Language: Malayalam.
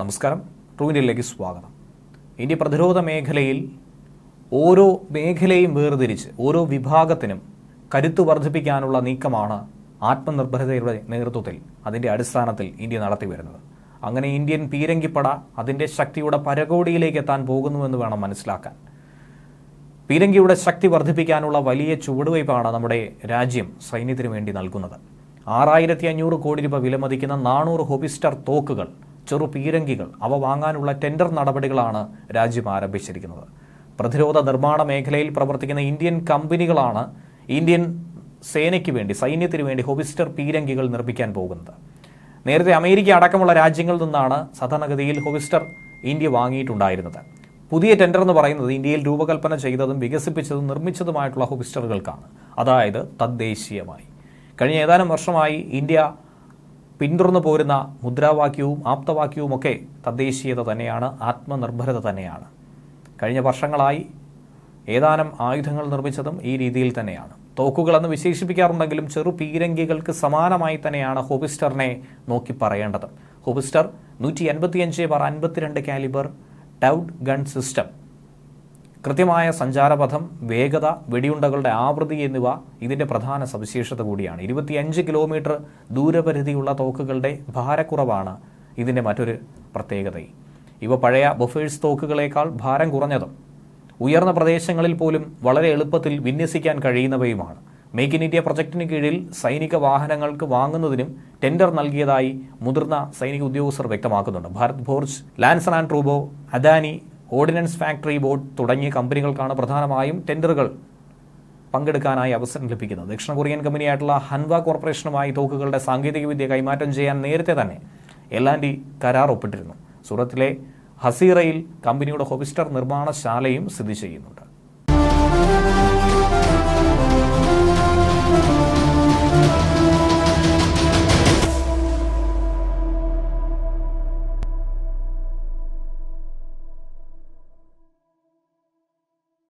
നമസ്കാരം. ട്രൂ ഇന്ത്യയിലേക്ക് സ്വാഗതം. ഇന്ത്യ പ്രതിരോധ മേഖലയിൽ ഓരോ മേഖലയും വേർതിരിച്ച് ഓരോ വിഭാഗത്തിനും കരുത്ത് വർദ്ധിപ്പിക്കാനുള്ള നീക്കമാണ് ആത്മനിർഭരതയുടെ നേതൃത്വത്തിൽ അതിന്റെ അടിസ്ഥാനത്തിൽ ഇന്ത്യ നടത്തി വരുന്നത്. അങ്ങനെ ഇന്ത്യൻ പീരങ്കിപ്പട അതിന്റെ ശക്തിയുടെ പരകോടിയിലേക്ക് എത്താൻ പോകുന്നുവെന്ന് വേണം മനസ്സിലാക്കാൻ. പീരങ്കിയുടെ ശക്തി വർദ്ധിപ്പിക്കാനുള്ള വലിയ ചുവടുവയ്പ്പാണ് നമ്മുടെ രാജ്യം സൈന്യത്തിന് വേണ്ടി നൽകുന്നത്. ആറായിരത്തി അഞ്ഞൂറ് കോടി രൂപ വിലമതിക്കുന്ന നാനൂറ് ഹോബിസ്റ്റർ തോക്കുകൾ ചെറു പീരങ്കികൾ അവ വാങ്ങാനുള്ള ടെൻഡർ നടപടികളാണ് രാജ്യം ആരംഭിച്ചിരിക്കുന്നത്. പ്രതിരോധ നിർമ്മാണ മേഖലയിൽ പ്രവർത്തിക്കുന്ന ഇന്ത്യൻ കമ്പനികളാണ് ഇന്ത്യൻ സേനയ്ക്ക് വേണ്ടി സൈന്യത്തിന് വേണ്ടി ഹോവിസ്റ്റർ പീരങ്കികൾ നിർമ്മിക്കാൻ പോകുന്നത്. നേരത്തെ അമേരിക്ക അടക്കമുള്ള രാജ്യങ്ങളിൽ നിന്നാണ് സാധാരണഗതിയിൽ ഹോവിസ്റ്റർ ഇന്ത്യ വാങ്ങിയിട്ടുണ്ടായിരുന്നത്. പുതിയ ടെൻഡർ എന്ന് പറയുന്നത് ഇന്ത്യയിൽ രൂപകൽപ്പന ചെയ്തതും വികസിപ്പിച്ചതും നിർമ്മിച്ചതുമായിട്ടുള്ള ഹോബിസ്റ്ററുകൾക്കാണ്. അതായത് തദ്ദേശീയമായി. കഴിഞ്ഞ ഏതാനും വർഷമായി ഇന്ത്യ പിന്തുടർന്നു പോരുന്ന മുദ്രാവാക്യവും ആപ്തവാക്യവും ഒക്കെ തദ്ദേശീയത തന്നെയാണ് ആത്മനിർഭരത തന്നെയാണ്. കഴിഞ്ഞ വർഷങ്ങളായി ഏതാനും ആയുധങ്ങൾ നിർമ്മിച്ചതും ഈ രീതിയിൽ തന്നെയാണ്. തോക്കുകളെന്ന് വിശേഷിപ്പിക്കാറുണ്ടെങ്കിലും ചെറു പീരങ്കികൾക്ക് സമാനമായി തന്നെയാണ് ഹോബിസ്റ്ററിനെ നോക്കി പറയേണ്ടത്. ഹോബിസ്റ്റർ നൂറ്റി എൺപത്തിയഞ്ച് ബാർ അൻപത്തിരണ്ട് കാലിബർ ടൗഡ് ഗൺ സിസ്റ്റം കൃത്യമായ സഞ്ചാരപഥം വേഗത വെടിയുണ്ടകളുടെ ആവൃത്തി എന്നിവ ഇതിന്റെ പ്രധാന സവിശേഷത കൂടിയാണ്. ഇരുപത്തിയഞ്ച് കിലോമീറ്റർ ദൂരപരിധിയുള്ള തോക്കുകളുടെ ഭാരക്കുറവാണ് ഇതിന്റെ മറ്റൊരു പ്രത്യേകത ഇവ പഴയ ബൊഫേഴ്സ് തോക്കുകളേക്കാൾ ഭാരം കുറഞ്ഞതും ഉയർന്ന പ്രദേശങ്ങളിൽ പോലും വളരെ എളുപ്പത്തിൽ വിന്യസിക്കാൻ കഴിയുന്നവയുമാണ്. മേക്ക് ഇൻ ഇന്ത്യ പ്രൊജക്ടിന് കീഴിൽ സൈനിക വാഹനങ്ങൾക്ക് വാങ്ങുന്നതിനും ടെൻഡർ നൽകിയതായി മുതിർന്ന സൈനിക ഉദ്യോഗസ്ഥർ വ്യക്തമാക്കുന്നുണ്ട്. ഭാരത് ഫോർജ് ലാൻസൺ ആൻഡ് ട്രൂബോ അദാനി ഓർഡിനൻസ് ഫാക്ടറി ബോർഡ് തുടങ്ങിയ കമ്പനികൾക്കാണ് പ്രധാനമായും ടെൻഡറുകൾ പങ്കെടുക്കാനായി അവസരം ലഭിക്കുന്നത്. ദക്ഷിണ കൊറിയൻ കമ്പനിയായിട്ടുള്ള ഹൻവ കോർപ്പറേഷനുമായി തോക്കുകളുടെ സാങ്കേതികവിദ്യ കൈമാറ്റം ചെയ്യാൻ നേരത്തെ തന്നെ എല്ലാൻഡി കരാർ ഒപ്പിട്ടിരുന്നു. സൂറത്തിലെ ഹസീറയിൽ കമ്പനിയുടെ ഹോബിസ്റ്റർ നിർമ്മാണശാലയും സ്ഥിതി ചെയ്യുന്നുണ്ട്.